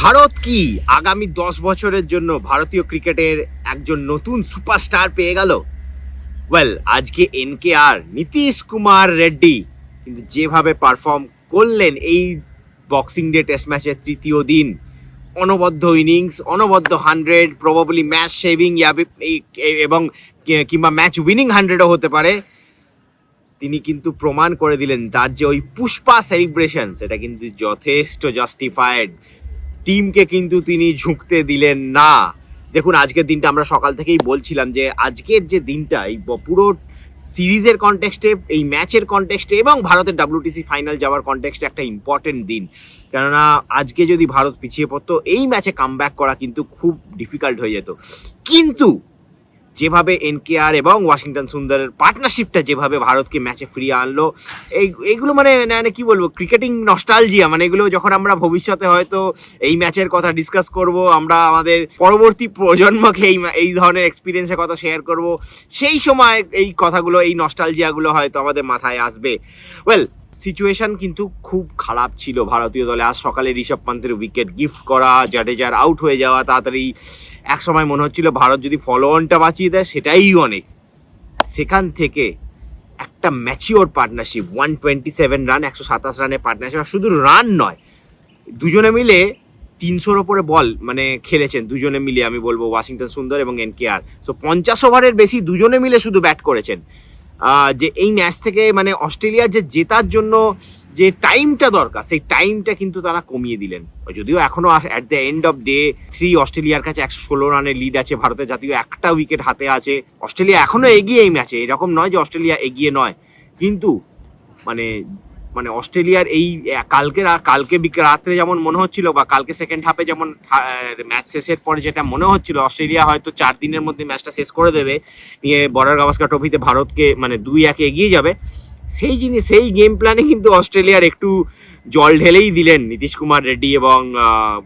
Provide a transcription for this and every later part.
ভারত কি আগামী দশ বছরের জন্য ভারতীয় ক্রিকেটের একজন নতুন সুপারস্টার পেয়ে গেল? ওয়েল আজকে N K R Nitish Kumar Reddy কিন্তু যেভাবে পারফর্ম করলেন এই বক্সিং ডে টেস্ট ম্যাচের তৃতীয় দিন, অনবদ্য ইনিংস অনবদ্য হান্ড্রেড প্রবাবলি ম্যাচ সেভিং এবং কিংবা ম্যাচ উইনিং হান্ড্রেডও হতে পারে। তিনি কিন্তু প্রমাণ করে দিলেন তার যে ওই পুষ্পা সেলিব্রেশন সেটা কিন্তু যথেষ্ট জাস্টিফাইড টিমকে কিন্তু তিনি ঝুঁকতে দিলেন না। দেখুন, আজকের দিনটা আমরা সকাল থেকেই বলছিলাম যে, আজকের যে দিনটা, এই পুরো সিরিজের কনটেক্সটে এই ম্যাচের কনটেক্সটে এবং ভারতের ডাব্লিউটিসি ফাইনাল যাওয়ার কনটেক্সটে একটা ইম্পর্টেন্ট দিন। কেননা, আজকে যদি ভারত পিছিয়ে পড়তো, এই ম্যাচে কাম করা কিন্তু খুব ডিফিকাল্ট হয়ে যেত। কিন্তু যেভাবে এনকেআর এবং ওয়াশিংটন সুন্দরের পার্টনারশিপটা যেভাবে ভারতকে ম্যাচে ফিরিয়ে আনলো, এই, এইগুলো মানে মানে কি বলব ক্রিকেটিং নস্টালজিয়া মানে এগুলো যখন আমরা ভবিষ্যতে হয়তো এই ম্যাচের কথা ডিসকাস করব, আমরা আমাদের পরবর্তী প্রজন্মকে এই এই ধরনের এক্সপিরিয়েন্সের কথা শেয়ার করব, সেই সময় এই কথাগুলো, এই নস্টালজিয়াগুলো হয়তো আমাদের মাথায় আসবে। ওয়েল সিচুয়েশন কিন্তু খুব খারাপ ছিল ভারতীয় দলে। আজ সকালে ঋষভ পান্তের উইকেট গিফট করা, জাডেজার আউট হয়ে যাওয়া, তাড়াতাড়ি এক সময় মনে হচ্ছিল ভারত যদি ফলো অনটা বাঁচিয়ে দেয়, সেটাই অনেক। সেখান থেকে একটা mature partnership one twenty seven run একশো সাতাশ রানের পার্টনারশিপ শুধু রান নয়, দুজনে মিলে তিনশোর ওপরে বল মানে খেলেছেন, দুজনে মিলে আমি বলব, ওয়াশিংটন সুন্দর এবং এন কে আর সো পঞ্চাশ ওভারের বেশি দুজনে মিলে শুধু ব্যাট করেছেন। যে এই ম্যাচ থেকে মানে অস্ট্রেলিয়ার যে জেতার জন্য যে টাইমটা দরকার, সেই টাইমটা কিন্তু তারা কমিয়ে দিলেন। যদিও এখনও at the end of day three অস্ট্রেলিয়ার কাছে একশো ষোলো রানের লিড আছে, ভারতের জাতীয় একটা উইকেট হাতে আছে। অস্ট্রেলিয়া এখনও এগিয়ে এই ম্যাচে এরকম নয় যে অস্ট্রেলিয়া এগিয়ে নয়। কিন্তু মানে মানে অস্ট্রেলিয়ার এই কালকে কালকে রাত্রে যেমন মনে হচ্ছিল বা কালকে সেকেন্ড হাফে যেমন ম্যাচ শেষের পরে যেটা মনে হচ্ছিল, অস্ট্রেলিয়া হয়তো চার দিনের মধ্যে ম্যাচটা শেষ করে দেবে। নিয়ে বর্ডার গাভাস্কার ট্রফিতে ভারতকে মানে দুই একে এগিয়ে যাবে। সেই জিনিস সেই গেম প্ল্যানে কিন্তু অস্ট্রেলিয়ার একটু জল ঢেলেই দিলেন নীতিশ কুমার রেড্ডি এবং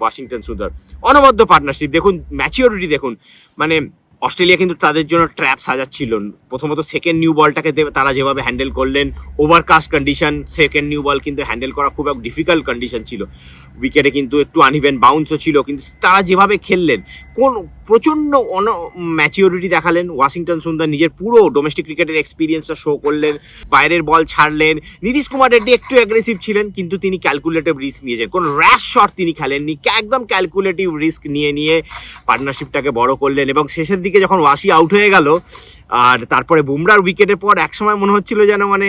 ওয়াশিংটন সুন্দর। অনবদ্য পার্টনারশিপ দেখুন ম্যাচিওরিটি দেখুন। মানে অস্ট্রেলিয়া কিন্তু তাদের জন্য ট্র্যাপ সাজাচ্ছিল। প্রথমত সেকেন্ড নিউ বলটাকে তারা যেভাবে হ্যান্ডেল করলেন overcast condition second new ball কিন্তু হ্যান্ডেল করা খুব এক ডিফিকাল্ট কন্ডিশন ছিল। উইকেটে কিন্তু একটু আনইভেন বাউন্সও ছিল, কিন্তু তারা যেভাবে খেললেন, কোন প্রচণ্ড অন ম্যাচিওরিটি দেখালেন ওয়াশিংটন সুন্দর, নিজের পুরো ডোমেস্টিক ক্রিকেটের এক্সপিরিয়েন্সটা শো করলেন, বাইরের বল ছাড়লেন। নীতিশ কুমার রেড্ডি একটু অ্যাগ্রেসিভ ছিলেন, কিন্তু তিনি ক্যালকুলেটিভ রিস্ক নিয়েছেন। কোনো র্যাশ শট তিনি খেলেননি একদম ক্যালকুলেটিভ রিস্ক নিয়ে নিয়ে পার্টনারশিপটাকে বড় করলেন এবং শেষের দিকে যখন ওয়াশি আউট হয়ে গেল আর তারপরে বুমরার উইকেটের পর একসময় মনে হচ্ছিল যেন মানে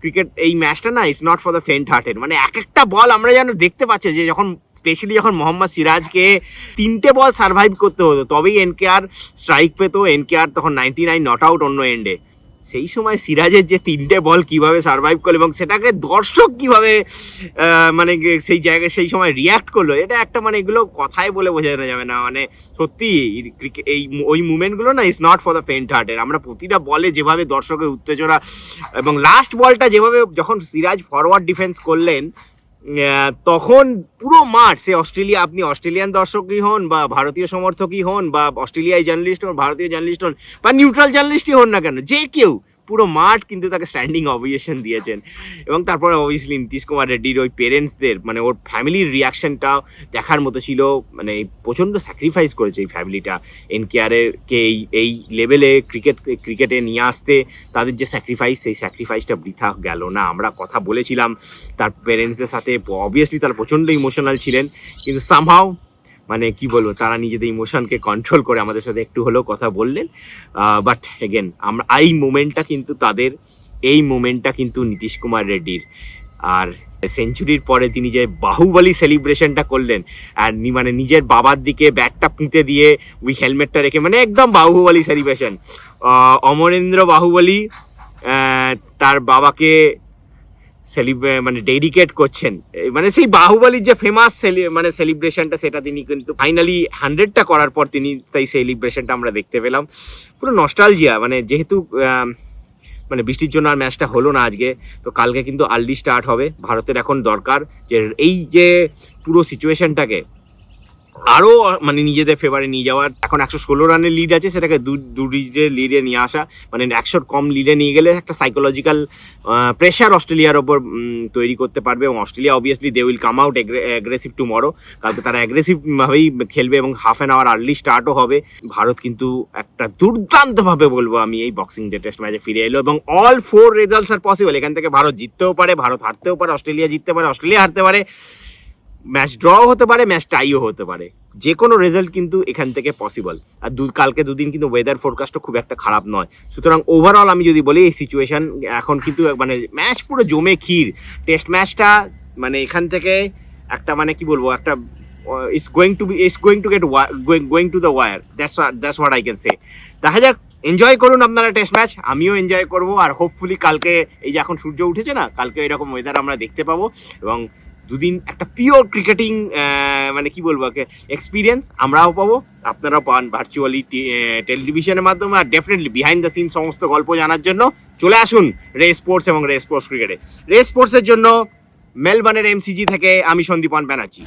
ক্রিকেট এই ম্যাচটা না it's not for the faint hearted মানে এক একটা বল আমরা যেন দেখতে পাচ্ছি যে যখন স্পেশালি যখন মোহাম্মদ সিরাজকে তিনটে বল সার্ভাইভ করতে হতো, তবেই এনকে আর স্ট্রাইক পেতো। এনকে আর তখন নাইনটি নাইন নট আউট অন্য এন্ডে সেই সময় সিরাজের যে তিনটে বল কীভাবে সার্ভাইভ করল এবং সেটাকে দর্শক কীভাবে মানে সেই জায়গায় সেই সময় রিয়াক্ট করল, এটা একটা মানে এগুলো কথায় বলে বোঝানো যাবে না। মানে সত্যি এই ওই মুমেন্টগুলো না is not for the faint হার্টের আমরা প্রতিটা বলে যেভাবে দর্শকের উত্তেজনা এবং লাস্ট বলটা যেভাবে যখন সিরাজ ফরওয়ার্ড ডিফেন্স করলেন তখন পুরো মাঠ, সে অস্ট্রেলিয়া, আপনি অস্ট্রেলিয়ান দর্শকই হন বা ভারতীয় সমর্থকই হন বা অস্ট্রেলিয়ায় জার্নালিস্ট হন, ভারতীয় জার্নালিস্ট হন বা নিউট্রাল জার্নালিস্টই হন না কেন, যে কেউ পুরো মাঠ কিন্তু তাকে স্ট্যান্ডিং অবিয়েশন দিয়েছেন। এবং তারপরে অবভিয়াসলি নীতিশ কুমার রেড্ডির ওই পেরেন্টসদের মানে ওর ফ্যামিলির রিয়াকশনটাও দেখার মতো ছিল। মানে প্রচণ্ড স্যাক্রিফাইস করেছে এই ফ্যামিলিটা এনকেআরকে এই এই লেভেলে ক্রিকেট ক্রিকেটে নিয়ে আসতে, তাদের যে স্যাক্রিফাইস সেই স্যাক্রিফাইসটা বৃথা গেল না। আমরা কথা বলেছিলাম, তার পেরেন্টসদের সাথে। অবভিয়াসলি তারা প্রচণ্ড ইমোশনাল ছিলেন, কিন্তু সামহাও মানে কি বলব, তারা নিজেদের ইমোশনকে কন্ট্রোল করে আমাদের সাথে একটু হলেও কথা বললেন। বাট এগেন আমরা, এই মোমেন্টটা কিন্তু তাদের, এই মোমেন্টটা কিন্তু নীতিশ কুমার রেড্ডির। আর সেঞ্চুরির পরে তিনি যে বাহুবলী সেলিব্রেশনটা করলেন, আর মানে নিজের বাবার দিকে ব্যাটটা পুঁতে দিয়ে ওই হেলমেটটা রেখে মানে একদম বাহুবলী সেলিব্রেশন অমরেন্দ্র বাহুবলী তার বাবাকে সেলিব্রে মানে ডেডিকেট করছেন। মানে সেই বাহুবলীর যে ফেমাস মানে সেলিব্রেশনটা সেটা তিনি কিন্তু ফাইনালি হান্ড্রেডটা করার পর তিনি তাই সেলিব্রেশনটা আমরা দেখতে পেলাম। পুরো নস্টালজিয়া মানে যেহেতু মানে বৃষ্টির জন্য আর ম্যাচটা হলো না আজকে, তো কালকে কিন্তু আর্লি স্টার্ট হবে। ভারতের এখন দরকার যে এই যে পুরো সিচুয়েশনটাকে আরও মানে নিজেদের ফেভারে নিয়ে যাওয়ার এখন একশো ষোলো রানের লিড আছে, সেটাকে দু লিডে নিয়ে আসা। মানে একশোর কম লিডে নিয়ে গেলে একটা সাইকোলজিক্যাল প্রেশার অস্ট্রেলিয়ার ওপর তৈরি করতে পারবে। এবং Australia obviously they will come out aggressive tomorrow কালকে তারা অ্যাগ্রেসিভভাবেই খেলবে এবং হাফ অ্যান আওয়ার আর্লি স্টার্টও হবে। ভারত কিন্তু একটা দুর্দান্তভাবে বলব আমি এই বক্সিং ডে টেস্ট ম্যাচে ফিরে এলো। এবং all four results are possible এখান থেকে ভারত জিততেও পারে, ভারত হারতেও পারে, অস্ট্রেলিয়া জিততে পারে, অস্ট্রেলিয়া হারতে পারে। ম্যাচ ড্র হতে পারে ম্যাচ টাইও হতে পারে। যে কোনো রেজাল্ট কিন্তু এখান থেকে পসিবল আর দু কালকে দুদিন কিন্তু ওয়েদার ফোরকাস্টও খুব একটা খারাপ নয়। সুতরাং ওভারঅল আমি যদি বলি, এই সিচুয়েশন এখন কিন্তু মানে ম্যাচ পুরো জমে ক্ষীর। টেস্ট ম্যাচটা মানে এখান থেকে একটা মানে কি বলব, একটা is going to be is going to get going to the war that's that's what I can say দেখা যাক এনজয় করুন আপনারা টেস্ট ম্যাচ আমিও এনজয় করব। আর হোপফুলি কালকে, এই যে এখন সূর্য উঠেছে না, কালকে এরকম ওয়েদার আমরা দেখতে পাবো। এবং দুদিন একটা পিওর ক্রিকেটিং মানে কি বলব এক্সপিরিয়েন্স আমরাও পাবো, আপনারাও পান ভার্চুয়ালি টেলিভিশনের মাধ্যমে, আর ডেফিনেটলি বিহাইন্ড দ্য সিন সমস্ত গল্প জানার জন্য চলে আসুন রে স্পোর্টস এবং রে স্পোর্টস ক্রিকেটে রে স্পোর্টসের জন্য মেলবার্নের এমসিজি থেকে আমি সন্দীপন ব্যানার্জি।